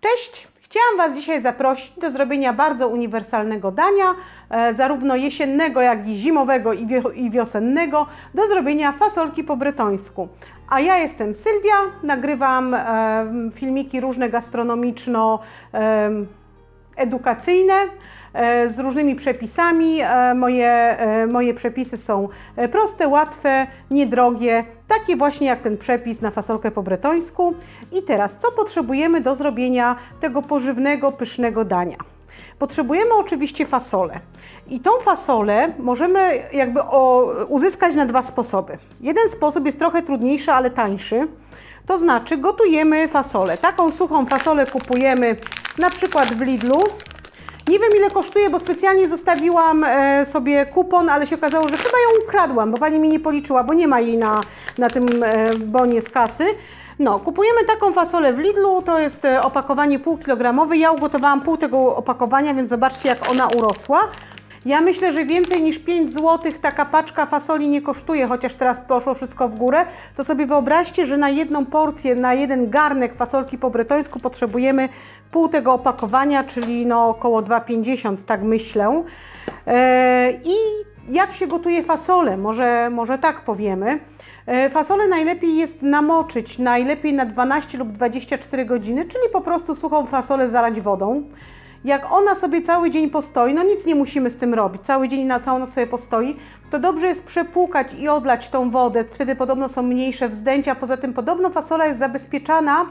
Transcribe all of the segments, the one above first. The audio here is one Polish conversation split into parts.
Cześć! Chciałam Was dzisiaj zaprosić do zrobienia bardzo uniwersalnego dania, e, zarówno jesiennego, jak i zimowego i, wio- i wiosennego, do zrobienia fasolki po bretońsku. A ja jestem Sylwia, nagrywam e, filmiki różne gastronomiczno e, edukacyjne e, z różnymi przepisami. E, Moje, e, moje przepisy są e, proste, łatwe, niedrogie, takie właśnie jak ten przepis na fasolkę po bretońsku. I teraz, co potrzebujemy do zrobienia tego pożywnego, pysznego dania? Potrzebujemy oczywiście fasolę. I tą fasolę możemy jakby uzyskać na dwa sposoby. Jeden sposób jest trochę trudniejszy, ale tańszy. To znaczy gotujemy fasolę. Taką suchą fasolę kupujemy na przykład w Lidlu. Nie wiem ile kosztuje, bo specjalnie zostawiłam e, sobie kupon, ale się okazało, że chyba ją ukradłam, bo pani mi nie policzyła, bo nie ma jej na, na tym e, bonie z kasy. No, kupujemy taką fasolę w Lidlu, to jest e, opakowanie półkilogramowe. Ja ugotowałam pół tego opakowania, więc zobaczcie jak ona urosła. Ja myślę, że więcej niż 5 zł taka paczka fasoli nie kosztuje, chociaż teraz poszło wszystko w górę. To sobie wyobraźcie, że na jedną porcję, na jeden garnek fasolki po bretońsku potrzebujemy pół tego opakowania, czyli no około 2,50, tak myślę. E, I jak się gotuje fasolę? Może, może tak powiemy. E, Fasolę najlepiej jest namoczyć, najlepiej na 12 lub 24 godziny, czyli po prostu suchą fasolę zalać wodą. Jak ona sobie cały dzień postoi, no nic nie musimy z tym robić, cały dzień na całą noc sobie postoi, to dobrze jest przepłukać i odlać tą wodę, wtedy podobno są mniejsze wzdęcia, poza tym podobno fasola jest zabezpieczana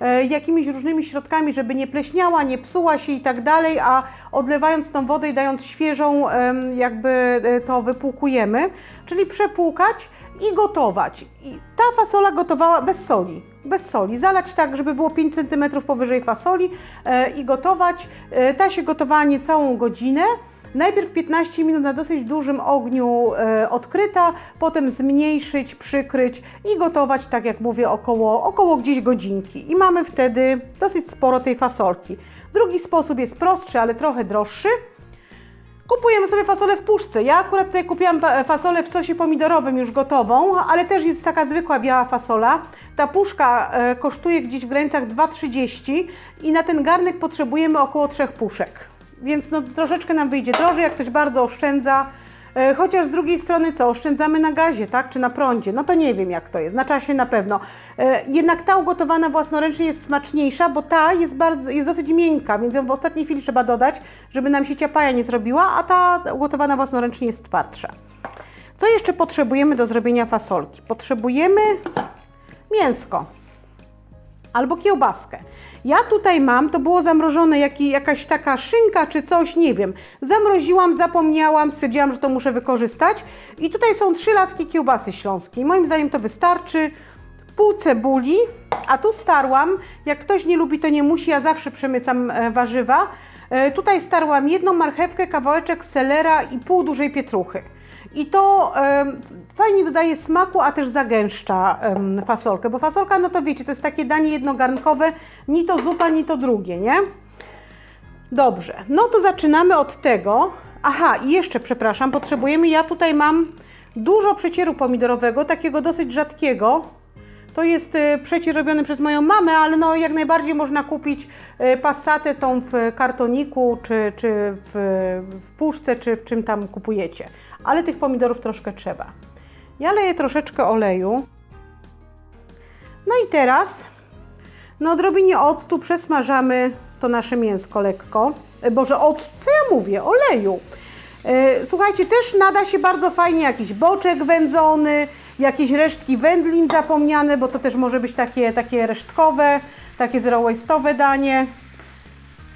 e, jakimiś różnymi środkami, żeby nie pleśniała, nie psuła się i tak dalej, a odlewając tą wodę i dając świeżą, jakby e, to wypłukujemy, czyli przepłukać i gotować. I ta fasola gotowała bez soli. Bez soli. Zalać tak, żeby było 5 cm powyżej fasoli e, i gotować. E, ta się gotowała niecałą godzinę. Najpierw 15 minut na dosyć dużym ogniu e, odkryta, potem zmniejszyć, przykryć i gotować, tak jak mówię, około, około gdzieś godzinki. I mamy wtedy dosyć sporo tej fasolki. Drugi sposób jest prostszy, ale trochę droższy. Kupujemy sobie fasolę w puszce. Ja akurat tutaj kupiłam fasolę w sosie pomidorowym już gotową, ale też jest taka zwykła biała fasola. Ta puszka e, kosztuje gdzieś w granicach 2,30 i na ten garnek potrzebujemy około trzech puszek. Więc no, troszeczkę nam wyjdzie drożej, jak ktoś bardzo oszczędza. E, Chociaż z drugiej strony co, oszczędzamy na gazie, tak, czy na prądzie? No to nie wiem jak to jest, na czasie na pewno. E, Jednak ta ugotowana własnoręcznie jest smaczniejsza, bo ta jest, bardzo, jest dosyć miękka, więc ją w ostatniej chwili trzeba dodać, żeby nam się ciapaja nie zrobiła, a ta ugotowana własnoręcznie jest twardsza. Co jeszcze potrzebujemy do zrobienia fasolki? Potrzebujemy mięsko albo kiełbaskę. Ja tutaj mam, to było zamrożone jaki, jakaś taka szynka czy coś, nie wiem. Zamroziłam, zapomniałam, stwierdziłam, że to muszę wykorzystać. I tutaj są trzy laski kiełbasy śląskiej. Moim zdaniem to wystarczy. Pół cebuli, a tu starłam. Jak ktoś nie lubi, to nie musi, ja zawsze przemycam e, warzywa. E, tutaj starłam jedną marchewkę, kawałeczek selera i pół dużej pietruchy. I to fajnie dodaje smaku, a też zagęszcza fasolkę, bo fasolka, no to wiecie, to jest takie danie jednogarnkowe, ni to zupa, ni to drugie, nie? Dobrze, no to zaczynamy od tego. Aha, i jeszcze, przepraszam, potrzebujemy, ja tutaj mam dużo przecieru pomidorowego, takiego dosyć rzadkiego. To jest y, przecier robiony przez moją mamę, ale no jak najbardziej można kupić y, passatę tą w kartoniku, czy, czy w, w puszce, czy w czym tam kupujecie. Ale tych pomidorów troszkę trzeba. Ja leję troszeczkę oleju. No i teraz na odrobinie octu przesmażamy to nasze mięsko lekko. E, Boże, octu, co ja mówię? Oleju. E, Słuchajcie, też nada się bardzo fajnie jakiś boczek wędzony, jakieś resztki wędlin zapomniane, bo to też może być takie, takie resztkowe, takie zero waste'owe danie.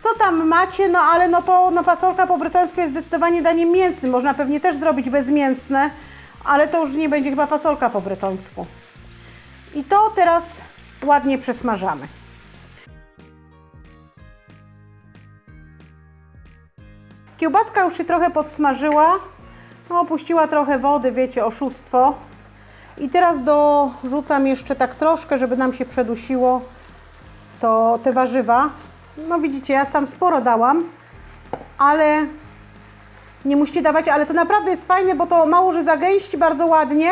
Co tam macie? No ale no to no, fasolka po bretońsku jest zdecydowanie daniem mięsnym. Można pewnie też zrobić bezmięsne, ale to już nie będzie chyba fasolka po bretońsku. I to teraz ładnie przesmażamy. Kiełbaska już się trochę podsmażyła. No, opuściła trochę wody, wiecie, oszustwo. I teraz dorzucam jeszcze tak troszkę, żeby nam się przedusiło to te warzywa. No widzicie, ja sam sporo dałam, ale nie musicie dawać, ale to naprawdę jest fajne, bo to mało, że zagęści bardzo ładnie,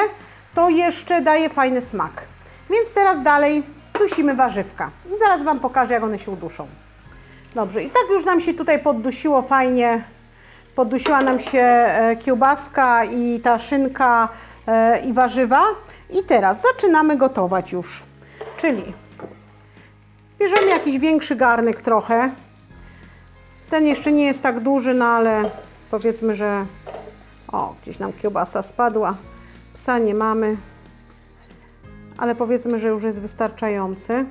to jeszcze daje fajny smak. Więc teraz dalej dusimy warzywka. I zaraz Wam pokażę, jak one się uduszą. Dobrze, i tak już nam się tutaj poddusiło fajnie. Poddusiła nam się e, kiełbaska i ta szynka i warzywa. I teraz zaczynamy gotować już. Czyli bierzemy jakiś większy garnek trochę. Ten jeszcze nie jest tak duży, no ale powiedzmy, że o, gdzieś nam kiełbasa spadła. Psa nie mamy, ale powiedzmy, że już jest wystarczający.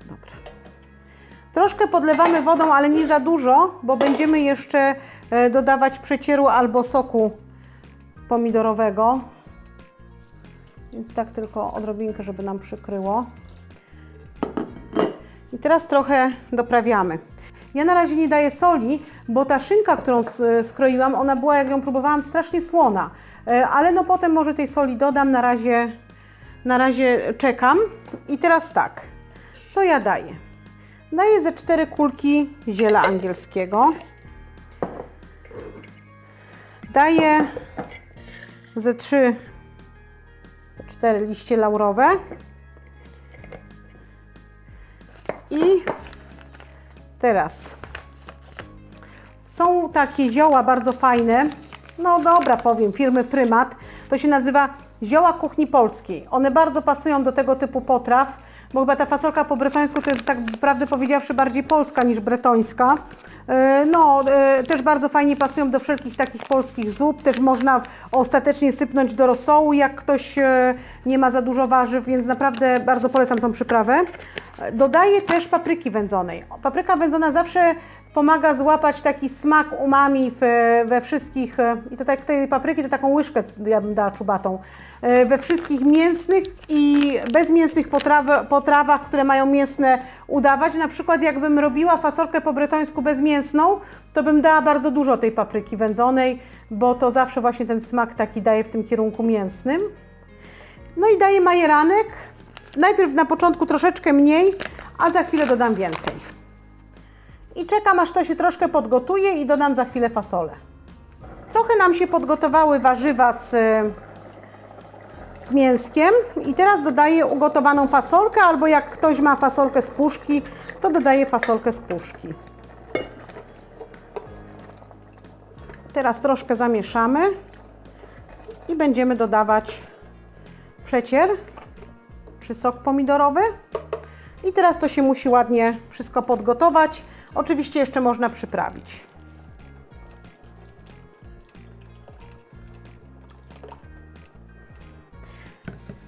Dobra. Troszkę podlewamy wodą, ale nie za dużo, bo będziemy jeszcze dodawać przecieru albo soku pomidorowego. Więc tak tylko odrobinkę, żeby nam przykryło. I teraz trochę doprawiamy. Ja na razie nie daję soli, bo ta szynka, którą skroiłam, ona była, jak ją próbowałam, strasznie słona. E, Ale no potem może tej soli dodam, na razie, na razie czekam. I teraz tak, co ja daję? Daję ze cztery kulki ziela angielskiego. Daję ze trzy, ze cztery liście laurowe. I teraz są takie zioła bardzo fajne. No dobra, powiem, firmy Prymat. To się nazywa zioła kuchni polskiej. One bardzo pasują do tego typu potraw, bo chyba ta fasolka po bretońsku to jest tak prawdę powiedziawszy bardziej polska niż bretońska. E, No, e, też bardzo fajnie pasują do wszelkich takich polskich zup. Też można ostatecznie sypnąć do rosołu, jak ktoś e, nie ma za dużo warzyw, więc naprawdę bardzo polecam tą przyprawę. Dodaję też papryki wędzonej. Papryka wędzona zawsze pomaga złapać taki smak umami we wszystkich, i to tak tej papryki to taką łyżkę ja bym dała czubatą, e, we wszystkich mięsnych i bezmięsnych potraw, potrawach, które mają mięsne udawać. Na przykład jakbym robiła fasolkę po bretońsku bezmięsną, to bym dała bardzo dużo tej papryki wędzonej, bo to zawsze właśnie ten smak taki daje w tym kierunku mięsnym. No i daję majeranek. Najpierw na początku troszeczkę mniej, a za chwilę dodam więcej. I czekam aż to się troszkę podgotuje i dodam za chwilę fasolę. Trochę nam się podgotowały warzywa z, z mięskiem i teraz dodaję ugotowaną fasolkę albo jak ktoś ma fasolkę z puszki, to dodaje fasolkę z puszki. Teraz troszkę zamieszamy i będziemy dodawać przecier czy sok pomidorowy. I teraz to się musi ładnie wszystko podgotować. Oczywiście jeszcze można przyprawić.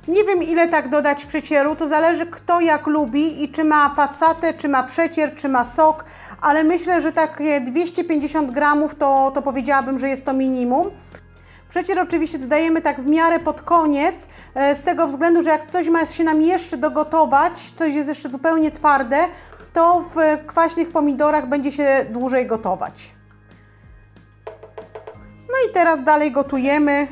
Nie wiem ile tak dodać przecieru, to zależy kto jak lubi i czy ma pasatę, czy ma przecier, czy ma sok, ale myślę, że takie 250 gramów to, to powiedziałabym, że jest to minimum. Przecier oczywiście dodajemy tak w miarę pod koniec, e, z tego względu, że jak coś ma się nam jeszcze dogotować, coś jest jeszcze zupełnie twarde, to w kwaśnych pomidorach będzie się dłużej gotować. No i teraz dalej gotujemy.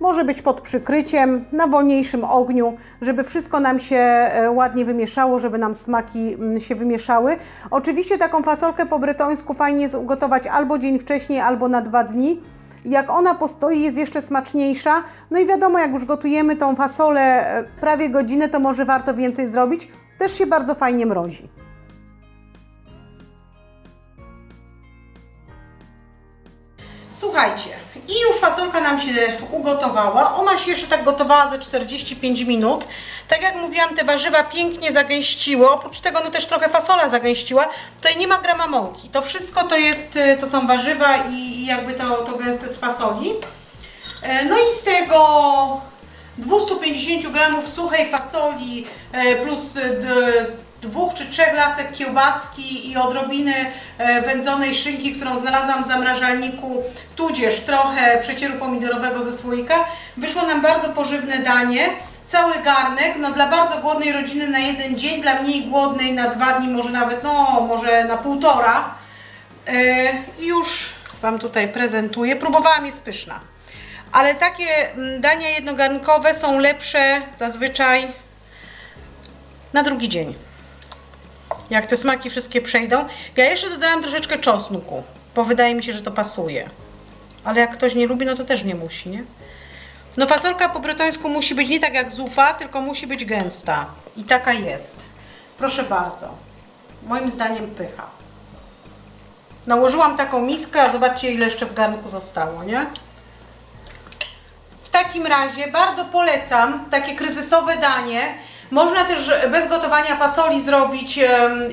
Może być pod przykryciem, na wolniejszym ogniu, żeby wszystko nam się e, ładnie wymieszało, żeby nam smaki mm, się wymieszały. Oczywiście taką fasolkę po bretońsku fajnie jest ugotować albo dzień wcześniej, albo na dwa dni. Jak ona postoi, jest jeszcze smaczniejsza. No i wiadomo, jak już gotujemy tą fasolę e, prawie godzinę, to może warto więcej zrobić. Też się bardzo fajnie mrozi. Słuchajcie, i już fasolka nam się ugotowała. Ona się jeszcze tak gotowała ze 45 minut. Tak jak mówiłam, te warzywa pięknie zagęściły. Oprócz tego, no też trochę fasola zagęściła. Tutaj nie ma grama mąki. To wszystko to jest, y, to są warzywa i, i jakby to, to gęste z fasoli. E, No i z tego 250 gramów suchej fasoli e, plus e, dwóch czy trzech lasek kiełbaski i odrobiny e, wędzonej szynki, którą znalazłam w zamrażalniku, tudzież trochę przecieru pomidorowego ze słoika, wyszło nam bardzo pożywne danie. Cały garnek, no dla bardzo głodnej rodziny na jeden dzień, dla mniej głodnej na dwa dni, może nawet, no może na półtora. E, I już Wam tutaj prezentuję. Próbowałam, jest pyszna. Ale takie mm, dania jednogarnkowe są lepsze zazwyczaj na drugi dzień. Jak te smaki wszystkie przejdą. Ja jeszcze dodałam troszeczkę czosnku, bo wydaje mi się, że to pasuje. Ale jak ktoś nie lubi, no to też nie musi, nie? No fasolka po bretońsku musi być nie tak jak zupa, tylko musi być gęsta. I taka jest. Proszę bardzo. Moim zdaniem pycha. Nałożyłam taką miskę, a zobaczcie ile jeszcze w garnku zostało, nie? W takim razie bardzo polecam takie kryzysowe danie. Można też bez gotowania fasoli zrobić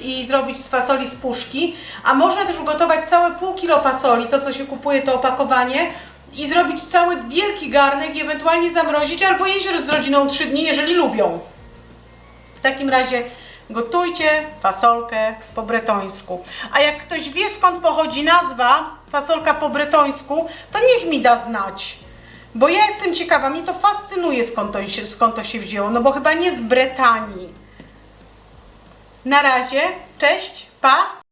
i zrobić z fasoli z puszki, a można też ugotować całe pół kilo fasoli, to co się kupuje to opakowanie i zrobić cały wielki garnek i ewentualnie zamrozić albo jeść z rodziną 3 dni, jeżeli lubią. W takim razie gotujcie fasolkę po bretońsku. A jak ktoś wie skąd pochodzi nazwa fasolka po bretońsku, to niech mi da znać. Bo ja jestem ciekawa, mnie to fascynuje skąd to, się, skąd to się wzięło, no bo chyba nie z Bretanii. Na razie, cześć, pa!